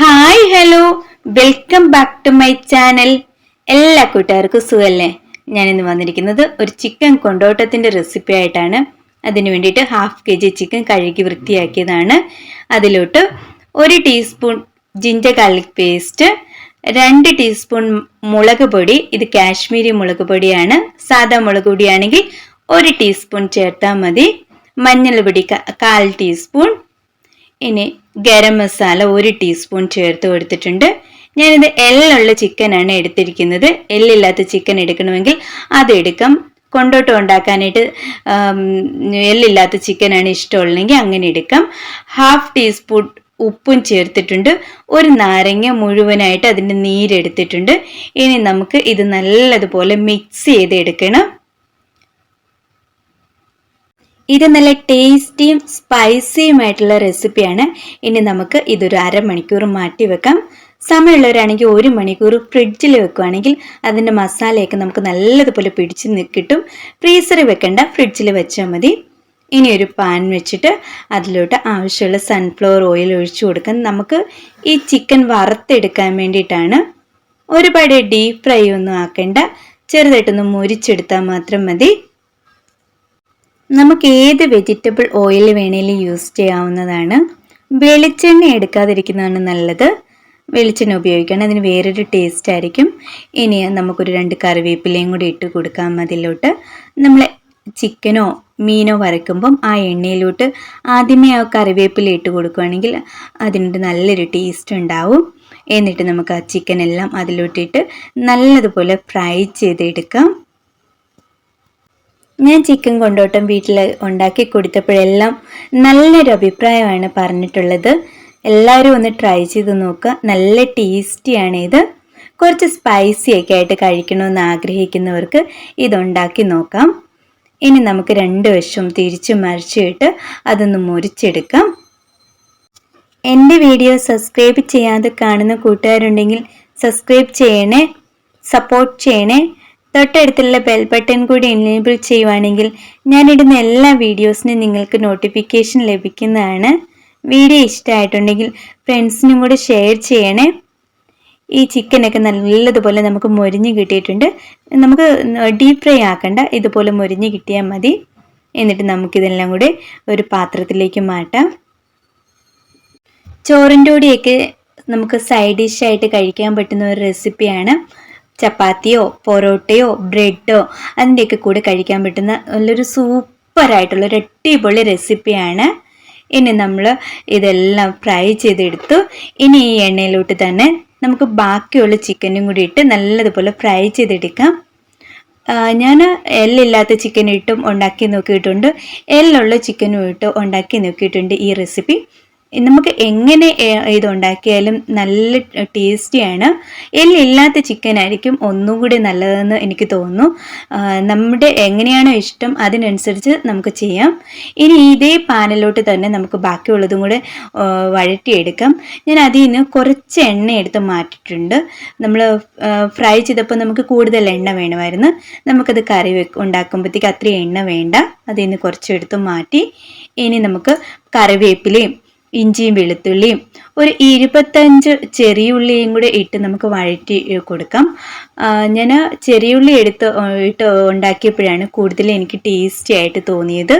Hi hello. Welcome back to my channel. എല്ലാ കൂട്ടുകാർക്കും സുഖല്ലേ? ഞാനിന്ന് വന്നിരിക്കുന്നത് ഒരു ചിക്കൻ കൊണ്ടോട്ടത്തിന്റെ റെസിപ്പി ആയിട്ടാണ്. അതിന് വേണ്ടിയിട്ട് ഹാഫ് കെ ജി ചിക്കൻ കഴുകി വൃത്തിയാക്കിയതാണ്. അതിലോട്ട് ഒരു ടീസ്പൂൺ ജിഞ്ചർ ഗാർലിക് പേസ്റ്റ് രണ്ട് ടീസ്പൂൺ മുളക് പൊടി. ഇത് കാശ്മീരി മുളക് പൊടിയാണ്. സാധാ മുളക് പൊടിയാണെങ്കിൽ ഒരു ടീസ്പൂൺ ചേർത്താൽ മതി. മഞ്ഞൾപ്പൊടി ക- കാൽ ടീസ്പൂൺ ഇനി ഗരം മസാല ഒരു ടീസ്പൂൺ ചേർത്ത് കൊടുത്തിട്ടുണ്ട്. ഞാനിത് എല്ലുള്ള ചിക്കനാണ് എടുത്തിരിക്കുന്നത്. എല്ലില്ലാത്ത ചിക്കൻ എടുക്കണമെങ്കിൽ അത് എടുക്കാം. കൊണ്ടോട്ടം ഉണ്ടാക്കാനായിട്ട് എല്ലില്ലാത്ത ചിക്കനാണ് ഇഷ്ടമുള്ളതെങ്കിൽ അങ്ങനെ എടുക്കാം. ഹാഫ് ടീസ്പൂൺ ഉപ്പും ചേർത്തിട്ടുണ്ട്. ഒരു നാരങ്ങ മുഴുവനായിട്ട് അതിന്റെ നീരെടുത്തിട്ടുണ്ട് ഇനി നമുക്ക് ഇത് നല്ലതുപോലെ മിക്സ് ചെയ്ത് എടുക്കണം ഇത് നല്ല ടേസ്റ്റിയും സ്പൈസിയുമായിട്ടുള്ള റെസിപ്പിയാണ് ഇനി നമുക്ക് ഇതൊരു അരമണിക്കൂർ മാറ്റി വെക്കാം. സമയമുള്ളവരാണെങ്കിൽ ഒരു മണിക്കൂർ ഫ്രിഡ്ജിൽ വെക്കുകയാണെങ്കിൽ അതിന്റെ മസാലയൊക്കെ നമുക്ക് നല്ലതുപോലെ പിടിച്ച് കിട്ടും. ഫ്രീസറിൽ വെക്കേണ്ട ഫ്രിഡ്ജിൽ വെച്ചാൽ മതി. ഇനി ഒരു പാൻ വെച്ചിട്ട് അതിലോട്ട് ആവശ്യമുള്ള സൺഫ്ലവർ ഓയിൽ ഒഴിച്ചു കൊടുക്കാൻ നമുക്ക് ഈ ചിക്കൻ വറുത്തെടുക്കാൻ വേണ്ടിയിട്ടാണ്. ഒരുപാട് ഡീപ് ഫ്രൈ ഒന്നും ആക്കേണ്ട. ചെറുതായിട്ടൊന്ന് മുരിച്ചെടുത്താൽ മാത്രം മതി. നമുക്ക് ഏത് വെജിറ്റബിൾ ഓയിൽ വേണേലും യൂസ് ചെയ്യാവുന്നതാണ്. വെളിച്ചെണ്ണ എടുക്കാതിരിക്കുന്നതാണ് നല്ലത്. വെളിച്ചെണ്ണ ഉപയോഗിക്കണം. അതിന് വേറൊരു ടേസ്റ്റ് ആയിരിക്കും. ഇനി നമുക്കൊരു രണ്ട് കറിവേപ്പിലയും കൂടി ഇട്ട് കൊടുക്കാം അതിലോട്ട്. നമ്മൾ ചിക്കനോ മീനോ വരയ്ക്കുമ്പം ആ എണ്ണയിലോട്ട് ആദ്യമേ ആ കറിവേപ്പില ഇട്ട് കൊടുക്കുകയാണെങ്കിൽ അതിന്റെ നല്ലൊരു ടേസ്റ്റ് ഉണ്ടാവും. എന്നിട്ട് നമുക്ക് ആ ചിക്കനെല്ലാം അതിലോട്ടിട്ട് നല്ലതുപോലെ ഫ്രൈ ചെയ്തെടുക്കാം. ഞാൻ ചിക്കൻ കൊണ്ടോട്ടം വീട്ടിൽ ഉണ്ടാക്കി കൊടുത്തപ്പോഴെല്ലാം നല്ലൊരു അഭിപ്രായമാണ് പറഞ്ഞിട്ടുള്ളത്. എല്ലാവരും ഒന്ന് ട്രൈ ചെയ്ത് നോക്കുക. നല്ല ടേസ്റ്റിയാണ് ഇത്. കുറച്ച് സ്പൈസി ഒക്കെ ആയിട്ട് കഴിക്കണമെന്ന് ആഗ്രഹിക്കുന്നവർക്ക് ഇതുണ്ടാക്കി നോക്കാം. ഇനി നമുക്ക് രണ്ട് വശവും തിരിച്ചു മറിച്ചിട്ട് അതൊന്ന് മുറിച്ചെടുക്കാം. എന്റെ വീഡിയോ സബ്സ്ക്രൈബ് ചെയ്യാതെ കാണുന്ന കൂട്ടുകാരുണ്ടെങ്കിൽ സബ്സ്ക്രൈബ് ചെയ്യണേ സപ്പോർട്ട് ചെയ്യണേ തൊട്ടടുത്തുള്ള ബെൽ ബട്ടൺ കൂടി എനേബിൾ ചെയ്യുവാണെങ്കിൽ ഞാനിടുന്ന എല്ലാ വീഡിയോസിനും നിങ്ങൾക്ക് നോട്ടിഫിക്കേഷൻ ലഭിക്കുന്നതാണ്. വീഡിയോ ഇഷ്ടമായിട്ടുണ്ടെങ്കിൽ ഫ്രണ്ട്സിനും കൂടി ഷെയർ ചെയ്യണേ. ഈ ചിക്കനൊക്കെ നല്ലതുപോലെ നമുക്ക് മൊരിഞ്ഞ് കിട്ടിയിട്ടുണ്ട്. നമുക്ക് ഡീപ് ഫ്രൈ ആക്കണ്ട. ഇതുപോലെ മൊരിഞ്ഞ് കിട്ടിയാൽ മതി. എന്നിട്ട് നമുക്കിതെല്ലാം കൂടി ഒരു പാത്രത്തിലേക്ക് മാറ്റാം. ചോറിന്റെ കൂടിയൊക്കെ നമുക്ക് സൈഡ് ഡിഷായിട്ട് കഴിക്കാൻ പറ്റുന്ന ഒരു റെസിപ്പിയാണ് ചപ്പാത്തിയോ പൊറോട്ടയോ ബ്രെഡോ അതിന്റെയൊക്കെ കൂടെ കഴിക്കാൻ പറ്റുന്ന നല്ലൊരു സൂപ്പറായിട്ടുള്ള ഒരു അടിപൊളി റെസിപ്പിയാണ്. ഇനി നമ്മൾ ഇതെല്ലാം ഫ്രൈ ചെയ്തെടുത്തു. ഇനി ഈ എണ്ണയിലോട്ട് തന്നെ നമുക്ക് ബാക്കിയുള്ള ചിക്കനും കൂടി ഇട്ട് നല്ലതുപോലെ ഫ്രൈ ചെയ്തെടുക്കാം. ഞാൻ എല്ലില്ലാത്ത ചിക്കൻ ഇട്ടും ഉണ്ടാക്കി നോക്കിയിട്ടുണ്ട്. എല്ലുള്ള ചിക്കനും ഇട്ട് ഉണ്ടാക്കി നോക്കിയിട്ടുണ്ട് ഈ റെസിപ്പി. നമുക്ക് എങ്ങനെ ഇത് ഉണ്ടാക്കിയാലും നല്ല ടേസ്റ്റിയാണ്. എല്ലില്ലാത്ത ചിക്കൻ ആയിരിക്കും ഒന്നും കൂടി നല്ലതെന്ന് എനിക്ക് തോന്നുന്നു. നമ്മുടെ എങ്ങനെയാണോ ഇഷ്ടം അതിനനുസരിച്ച് നമുക്ക് ചെയ്യാം. ഇനി ഇതേ പാനിലോട്ട് തന്നെ നമുക്ക് ബാക്കിയുള്ളതും കൂടെ വഴറ്റിയെടുക്കാം. ഞാൻ അതിൽ നിന്ന് കുറച്ച് എണ്ണ എടുത്ത് മാറ്റിയിട്ടുണ്ട്. നമ്മൾ ഫ്രൈ ചെയ്തപ്പോൾ നമുക്ക് കൂടുതൽ എണ്ണ വേണമായിരുന്നു. നമുക്കത് കറി വെക്ക് ഉണ്ടാക്കുമ്പോഴത്തേക്ക് അത്രയും എണ്ണ വേണ്ട. അതിൽ നിന്ന് കുറച്ചെടുത്ത് മാറ്റി. ഇനി നമുക്ക് കറിവേപ്പിലയും ഇഞ്ചിയും വെളുത്തുള്ളിയും ഒരു ഇരുപത്തഞ്ച് ചെറിയുള്ളിയും കൂടെ ഇട്ട് നമുക്ക് വഴറ്റി കൊടുക്കാം. ഞാൻ ചെറിയുള്ളി എടുത്ത് ഇട്ട് ഉണ്ടാക്കിയപ്പോഴാണ് കൂടുതൽ എനിക്ക് ടേസ്റ്റി ആയിട്ട് തോന്നിയത്.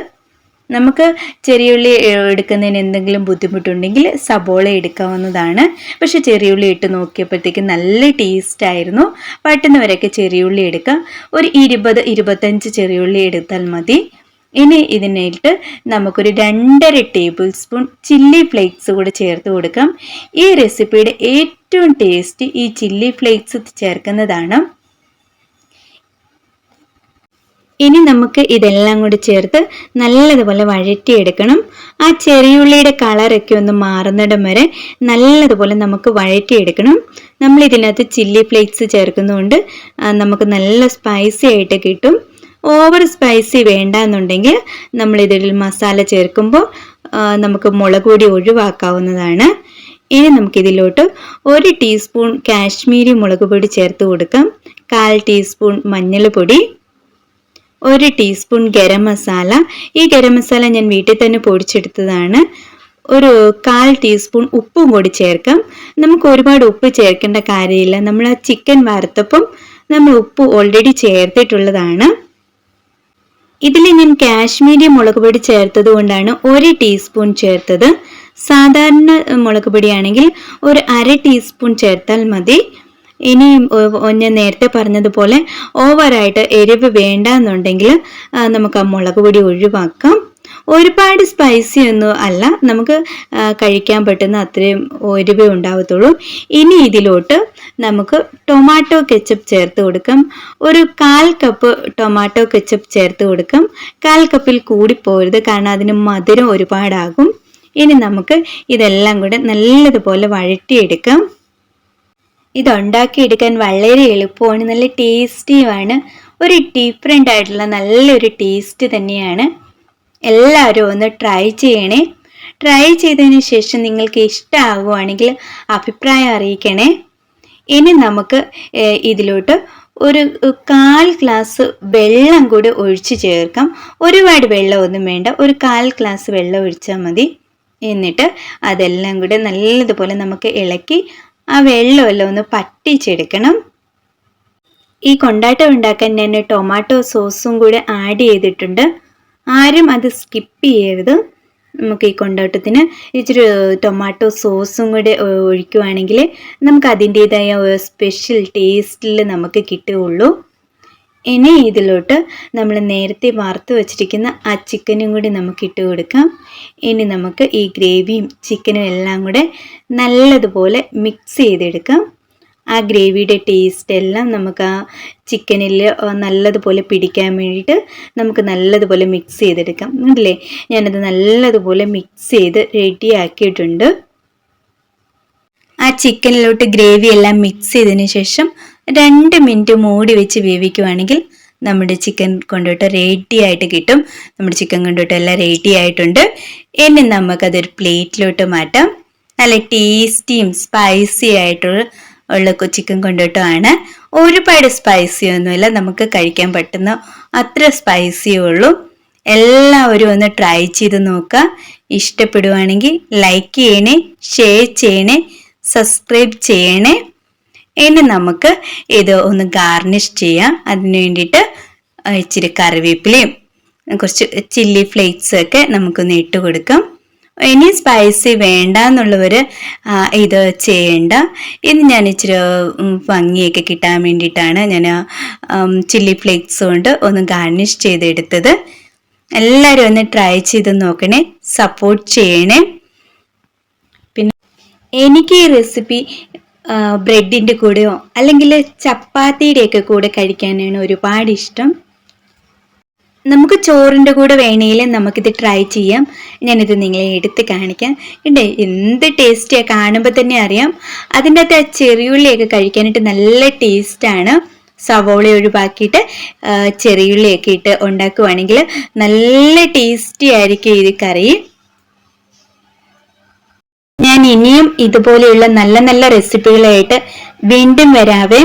നമുക്ക് ചെറിയുള്ളി എടുക്കുന്നതിന് എന്തെങ്കിലും ബുദ്ധിമുട്ടുണ്ടെങ്കിൽ സബോള എടുക്കാവുന്നതാണ്. പക്ഷെ ചെറിയുള്ളി ഇട്ട് നോക്കിയപ്പോഴത്തേക്ക് നല്ല ടേസ്റ്റ് ആയിരുന്നു. പറ്റുന്നവരൊക്കെ ചെറിയുള്ളി എടുക്കാം. ഒരു ഇരുപത് ഇരുപത്തഞ്ച് ചെറിയുള്ളി എടുത്താൽ മതി. ഇനി ഇതിനായിട്ട് നമുക്കൊരു രണ്ടര ടേബിൾ സ്പൂൺ ചില്ലി ഫ്ലേക്സ് കൂടെ ചേർത്ത് കൊടുക്കാം. ഈ റെസിപ്പിയുടെ ഏറ്റവും ടേസ്റ്റ് ഈ ചില്ലി ഫ്ലേക്സ് ചേർക്കുന്നതാണ്. ഇനി നമുക്ക് ഇതെല്ലാം കൂടി ചേർത്ത് നല്ലതുപോലെ വഴറ്റിയെടുക്കണം. ആ ചെറിയുള്ളിയുടെ കളറൊക്കെ ഒന്ന് മാറുന്നിടം വരെ നല്ലതുപോലെ നമുക്ക് വഴറ്റിയെടുക്കണം. നമ്മൾ ഇതിനകത്ത് ചില്ലി ഫ്ലേക്സ് ചേർക്കുന്നതുകൊണ്ട് നമുക്ക് നല്ല സ്പൈസി ആയിട്ട് കിട്ടും. ഓവർ സ്പൈസി വേണ്ട എന്നുണ്ടെങ്കിൽ നമ്മൾ ഇതിൽ മസാല ചേർക്കുമ്പോൾ നമുക്ക് മുളക് പൊടി ഒഴിവാക്കാവുന്നതാണ്. ഇനി നമുക്കിതിലോട്ട് ഒരു ടീസ്പൂൺ കാശ്മീരി മുളക് പൊടി ചേർത്ത് കൊടുക്കാം. കാൽ ടീസ്പൂൺ മഞ്ഞൾപ്പൊടി ഒരു ടീസ്പൂൺ ഗരം മസാല. ഈ ഗരം മസാല ഞാൻ വീട്ടിൽ തന്നെ പൊടിച്ചെടുത്തതാണ്. ഒരു കാൽ ടീസ്പൂൺ ഉപ്പും കൂടി ചേർക്കാം. നമുക്ക് ഒരുപാട് ഉപ്പ് ചേർക്കേണ്ട കാര്യമില്ല. നമ്മൾ ആ ചിക്കൻ വറുത്തപ്പം നമ്മൾ ഉപ്പ് ഓൾറെഡി ചേർത്തിട്ടുള്ളതാണ്. ഇതിൽ ഞാൻ കാശ്മീരി മുളക് പൊടി ചേർത്തത് കൊണ്ടാണ് ഒരു ടീസ്പൂൺ ചേർത്തത്. സാധാരണ മുളക് പൊടിയാണെങ്കിൽ ഒരു അര ടീസ്പൂൺ ചേർത്താൽ മതി. ഇനി ഞാൻ നേരത്തെ പറഞ്ഞതുപോലെ ഓവറായിട്ട് എരിവ് വേണ്ട എന്നുണ്ടെങ്കിൽ നമുക്ക് ആ മുളക് പൊടി ഒഴിവാക്കാം. ഒരുപാട് സ്പൈസി ഒന്നും അല്ല. നമുക്ക് കഴിക്കാൻ പറ്റുന്ന അത്രയും ഒരുവേ ഉണ്ടാവത്തുള്ളൂ. ഇനി ഇതിലോട്ട് നമുക്ക് ടൊമാറ്റോ കെച്ചപ്പ് ചേർത്ത് കൊടുക്കാം. ഒരു കാൽ കപ്പ് ടൊമാറ്റോ കെച്ചപ്പ് ചേർത്ത് കൊടുക്കാം. കാൽ കപ്പിൽ കൂടി പോരുത് കാരണം അതിന് മധുരം ഒരുപാടാകും. ഇനി നമുക്ക് ഇതെല്ലാം കൂടെ നല്ലതുപോലെ വഴറ്റിയെടുക്കാം. ഇത് ഉണ്ടാക്കിയെടുക്കാൻ വളരെ എളുപ്പമാണ് നല്ല ടേസ്റ്റിയുമാണ് ഒരു ഡിഫറെന്റ് ആയിട്ടുള്ള നല്ലൊരു ടേസ്റ്റ് തന്നെയാണ്. എല്ലാവരും ഒന്ന് ട്രൈ ചെയ്യണേ. ട്രൈ ചെയ്തതിന് ശേഷം നിങ്ങൾക്ക് ഇഷ്ടമാകുവാണെങ്കിൽ അഭിപ്രായം അറിയിക്കണേ. ഇനി നമുക്ക് ഇതിലോട്ട് ഒരു കാൽ ഗ്ലാസ് വെള്ളം കൂടി ഒഴിച്ച് ചേർക്കാം. ഒരുപാട് വെള്ളമൊന്നും വേണ്ട. ഒരു കാൽ ഗ്ലാസ് വെള്ളം ഒഴിച്ചാൽ മതി. എന്നിട്ട് അതെല്ലാം കൂടി നല്ലതുപോലെ നമുക്ക് ഇളക്കി ആ വെള്ളമെല്ലാം ഒന്ന് പറ്റിച്ചെടുക്കണം. ഈ കൊണ്ടാട്ടം ഉണ്ടാക്കാൻ ഞാൻ ടൊമാറ്റോ സോസും കൂടി ആഡ് ചെയ്തിട്ടുണ്ട്. ആരും അത് സ്കിപ്പ് ചെയ്യരുത്. നമുക്ക് ഈ കൊണ്ടോട്ടത്തിന് ഇച്ചിരി ടൊമാറ്റോ സോസും കൂടെ ഒഴിക്കുവാണെങ്കിൽ നമുക്ക് അതിന്റേതായ സ്പെഷ്യൽ ടേസ്റ്റിൽ നമുക്ക് കിട്ടുകയുള്ളൂ. ഇനി ഇതിലോട്ട് നമ്മൾ നേരത്തെ വറുത്ത് വച്ചിരിക്കുന്ന ആ ചിക്കനും കൂടി നമുക്ക് ഇട്ട് കൊടുക്കാം. ഇനി നമുക്ക് ഈ ഗ്രേവിയും ചിക്കനും എല്ലാം കൂടെ നല്ലതുപോലെ മിക്സ് ചെയ്തെടുക്കാം. ആ ഗ്രേവിയുടെ ടേസ്റ്റ് എല്ലാം നമുക്ക് ആ ചിക്കനിൽ നല്ലതുപോലെ പിടിക്കാൻ വേണ്ടിയിട്ട് നമുക്ക് നല്ലതുപോലെ മിക്സ് ചെയ്തെടുക്കാം. അല്ലേ? ഞാനത് നല്ലതുപോലെ മിക്സ് ചെയ്ത് റെഡിയാക്കിയിട്ടുണ്ട് ആ ചിക്കനിലോട്ട് ഗ്രേവി എല്ലാം മിക്സ് ചെയ്തതിന് ശേഷം രണ്ട് മിനിറ്റ് മൂടി വെച്ച് വേവിക്കുവാണെങ്കിൽ നമ്മുടെ ചിക്കൻ കൊണ്ടോട്ട് റെഡി ആയിട്ട് കിട്ടും. നമ്മുടെ ചിക്കൻ കൊണ്ടോട്ട് എല്ലാം റെഡി ആയിട്ടുണ്ട്. ഇനി നമുക്കതൊരു പ്ലേറ്റിലോട്ട് മാറ്റാം. നല്ല ടേസ്റ്റിയും സ്പൈസി ആയിട്ടുള്ള ഉള്ള ചിക്കൻ കൊണ്ടിട്ടുമാണ്. ഒരുപാട് സ്പൈസി ഒന്നുമില്ല. നമുക്ക് കഴിക്കാൻ പറ്റുന്ന അത്ര സ്പൈസിയേ ഉള്ളൂ. എല്ലാവരും ഒന്ന് ട്രൈ ചെയ്ത് നോക്കുക. ഇഷ്ടപ്പെടുവാണെങ്കിൽ ലൈക്ക് ചെയ്യണേ ഷെയർ ചെയ്യണേ സബ്സ്ക്രൈബ് ചെയ്യണേ. ഇനി നമുക്ക് ഇത് ഒന്ന് ഗാർണിഷ് ചെയ്യാം. അതിന് വേണ്ടിയിട്ട് ഇച്ചിരി കറിവേപ്പിലയും കുറച്ച് ചില്ലി ഫ്ലേക്സ് ഒക്കെ നമുക്കൊന്ന് ഇട്ട് കൊടുക്കാം. ഇനി സ്പൈസി വേണ്ട എന്നുള്ളവർ ഇത് ചെയ്യേണ്ട. ഇത് ഞാൻ ഇച്ചിരി ഭംഗിയൊക്കെ കിട്ടാൻ വേണ്ടിയിട്ടാണ് ഞാൻ ചില്ലി ഫ്ലേക്സ് കൊണ്ട് ഒന്ന് ഗാർണിഷ് ചെയ്തെടുത്തത്. എല്ലാവരും ഒന്ന് ട്രൈ ചെയ്ത് നോക്കണേ സപ്പോർട്ട് ചെയ്യണേ. പിന്നെ എനിക്ക് ഈ റെസിപ്പി ബ്രെഡിന്റെ കൂടെയോ അല്ലെങ്കിൽ ചപ്പാത്തിയുടെയൊക്കെ കൂടെ കഴിക്കാനാണ് ഒരുപാട് ഇഷ്ടം. നമുക്ക് ചോറിന്റെ കൂടെ വേണേൽ നമുക്കിത് ട്രൈ ചെയ്യാം. ഞാനിത് നിങ്ങളെ എടുത്ത് കാണിക്കാം. കണ്ടേ എന്ത് ടേസ്റ്റിയാണ് കാണുമ്പോൾ തന്നെ അറിയാം. അതിന്റെ അകത്ത് ആ ചെറിയുള്ളിയൊക്കെ കഴിക്കാനായിട്ട് നല്ല ടേസ്റ്റാണ് സവോള ഒഴിവാക്കിയിട്ട് ചെറിയുള്ളിയൊക്കെ ഇട്ട് ഉണ്ടാക്കുവാണെങ്കിൽ നല്ല ടേസ്റ്റി ആയിരിക്കും ഈ കറി. ഞാൻ ഇനിയും ഇതുപോലെയുള്ള നല്ല നല്ല റെസിപ്പികളായിട്ട് വീണ്ടും വരാവേ.